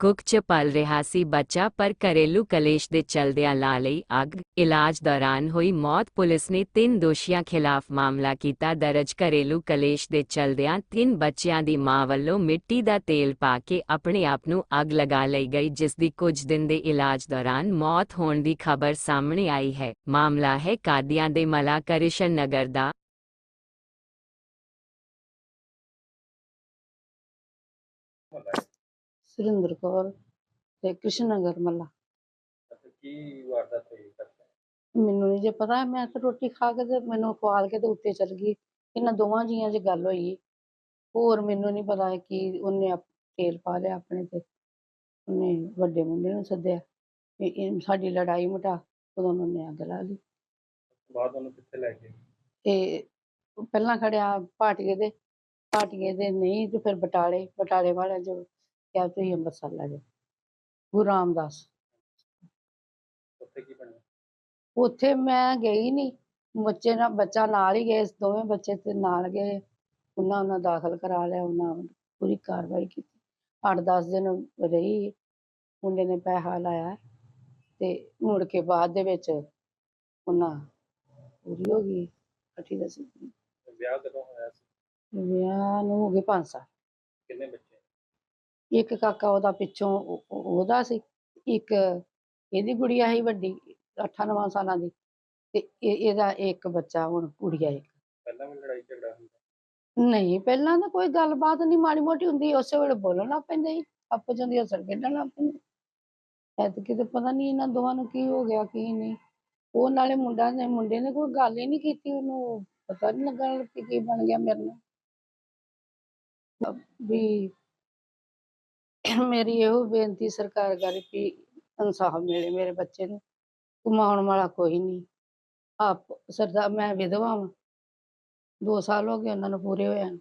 Cook ਚ ਪਲ ਰਿਹਾ ਸੀ ਬੱਚਾ, ਪਰ ਘਰੇਲੂ ਕਲੇਸ਼ ਦੇ ਚਲਦਿਆਂ ਲਾ ਲਈ ਅੱਗ। ਇਲਾਜ ਦੌਰਾਨ ਹੋਈ ਮੌਤ, ਪੁਲਿਸ ਨੇ ਤਿੰਨ ਦੋਸ਼ੀਆਂ ਖਿਲਾਫ ਮਾਮਲਾ ਕੀਤਾ। ਦਰਜ ਘਰੇਲੂ ਕਲੇਸ਼ ਦੇ ਚਲਦਿਆਂ ਤਿੰਨ ਬੱਚਿਆਂ ਦੀ ਮਾਂ ਵੱਲੋਂ ਮਿੱਟੀ ਦਾ ਤੇਲ ਪਾ ਕੇ ਆਪਣੇ ਆਪ ਨੂੰ ਅੱਗ ਲਗਾ ਲਈ ਗਈ, ਜਿਸ ਦੀ ਕੁਝ ਦਿਨ ਦੇ ਇਲਾਜ ਦੌਰਾਨ ਮੌਤ ਹੋਣ ਦੀ ਖਬਰ ਸਾਹਮਣੇ ਆਈ ਹੈ। ਮਾਮਲਾ ਹੈ ਕਾਦੀਆਂ ਦੇ ਮਲਾ ਕ੍ਰਿਸ਼ਨ ਨਗਰ ਦਾ। ਸੁਰਿੰਦਰ ਕੌਰ ਤੇ ਕ੍ਰਿਸ਼ਨ ਨਗਰ ਮੱਲਾ। ਅੱਛਾ ਕੀ ਵਾਰਦਾਤ ਹੋਈ ਕਰਦਾ ਮੈਨੂੰ ਨਹੀਂ ਜੇ ਪਤਾ ਮੈਂ ਤਾਂ ਰੋਟੀ ਖਾ ਕੇ ਤੇ ਮੈਨੂੰ ਖਵਾਲ ਕੇ ਤੇ ਉੱਤੇ ਚਲ ਗਈ। ਇਹਨਾਂ ਦੋਵਾਂ ਜੀਆਂ 'ਚ ਗੱਲ ਹੋਈ। ਹੋਰ ਮੈਨੂੰ ਨਹੀਂ ਪਤਾ ਕਿ ਉਹਨੇ ਤੇਲ ਪਾ ਲਿਆ ਆਪਣੇ ਤੇ। ਉਹਨੇ ਵੱਡੇ ਮੁੰਡੇ ਨੂੰ ਸੱਦਿਆ ਵੀ ਇਹ ਸਾਡੀ ਲੜਾਈ ਮੁਟਾ ਉਦੋਂ ਉਹਨੇ ਅੱਗ ਲਾ ਲਈ। ਬਾਅਦ ਉਹਨੂੰ ਕਿੱਥੇ ਲੈ ਗਏ? ਤੇ ਪਹਿਲਾਂ ਖੜਿਆ ਪਾਟੀਏ ਦੇ ਪਾਟੀਏ ਦੇ ਨਹੀਂ ਤੇ ਫਿਰ ਬਟਾਲੇ ਬਟਾਲੇ ਵਾਲਿਆਂ 'ਚ ਕਿਹਾ ਤੁਸੀਂ ਅੰਮ੍ਰਿਤਸਰ ਲੈ ਜਾਓ ਗੁਰੂ ਰਾਮਦਾਸ। ਉੱਥੇ ਕੀ ਬਣਿਆ? ਉੱਥੇ ਮੈਂ ਗਈ ਨਹੀਂ ਬੱਚੇ ਨਾਲ ਬੱਚਾ ਨਾਲ ਹੀ ਗਏ ਦੋਵੇਂ ਬੱਚੇ ਤੇ ਨਾਲ ਗਏ। ਉਹਨਾਂ ਉਹਨਾਂ ਦਾਖਲ ਕਰਾ ਲਿਆ। ਉਹਨਾਂ ਪੂਰੀ ਕਾਰਵਾਈ ਕੀਤੀ। 8-10 ਦਿਨ ਰਹੀ। ਮੁੰਡੇ ਨੇ ਪੈਸਾ ਲਾਇਆ। ਤੇ ਮੁੜ ਕੇ ਬਾਅਦ ਦੇ ਵਿੱਚ ਉਹਨਾਂ ਪੂਰੀ ਹੋ ਗਈ। ਅੱਠੀ ਦਸਵੀਂ ਤੇ ਵਿਆਹ ਕਦੋਂ ਹੋਇਆ ਸੀ? ਵਿਆਹ ਨੂੰ ਹੋ ਗਏ 5 ਸਾਲ। ਕਿੰਨੇ ਬੱਚੇ? ਇੱਕ ਕਾਕਾ ਉਹਦਾ ਪਿੱਛੋਂ ਉਹ- ਉਹ- ਉਹਦਾ ਸੀ ਇੱਕ ਇਹਦੀ ਗੁੜੀਆ ਸੀ ਵੱਡੀ 8-9 ਸਾਲਾਂ ਦੀ ਤੇ ਇਹ- ਇਹਦਾ ਇੱਕ ਬੱਚਾ ਹੁਣ ਕੁੜੀਆ ਇੱਕ। ਪਹਿਲਾਂ ਵੀ ਲੜਾਈ ਝਗੜਾ ਹੁੰਦਾ? ਨਹੀਂ ਪਹਿਲਾਂ ਤਾਂ ਕੋਈ ਗੱਲਬਾਤ ਨਹੀਂ ਮਾੜੀ ਮੋਟੀ ਹੁੰਦੀ ਉਸੇ ਵੇਲੇ ਬੋਲਣ ਲੱਗ ਪੈਂਦੇ ਸੀ ਆਪਸ ਵਿੱਚ ਹੱਸਣ ਖੇਡਣ ਲੱਗ ਪੈਂਦੇ ਐਤਕੀ ਤੇ ਪਤਾ ਨਹੀਂ ਇਹਨਾਂ ਦੋਵਾਂ ਨੂੰ ਕੀ ਹੋ ਗਿਆ ਕੀ ਨਹੀਂ। ਉਹ ਨਾਲੇ ਮੁੰਡਾ ਨੇ ਮੁੰਡੇ ਨੇ ਕੋਈ ਗੱਲ ਹੀ ਨਹੀਂ ਕੀਤੀ ਉਹਨੂੰ ਪਤਾ ਨਹੀਂ ਲੱਗਾ ਕਿ ਕੀ ਬਣ ਗਿਆ ਮੇਰੇ ਨਾਲ। ਵੀ ਮੇਰੀ ਇਹੋ ਬੇਨਤੀ ਸਰਕਾਰ ਕਰੇ ਵੀ ਇਨਸਾਫ ਮਿਲੇ ਮੇਰੇ ਬੱਚੇ ਨੂੰ, ਕਮਾਉਣ ਵਾਲਾ ਕੋਈ ਨਹੀਂ ਆਪ ਸਰਦਾ, ਮੈਂ ਵਿਧਵਾ ਵਾਂ ਦੋ ਸਾਲ ਹੋ ਗਏ ਉਹਨਾਂ ਨੂੰ ਪੂਰੇ ਹੋਇਆ ਨੂੰ।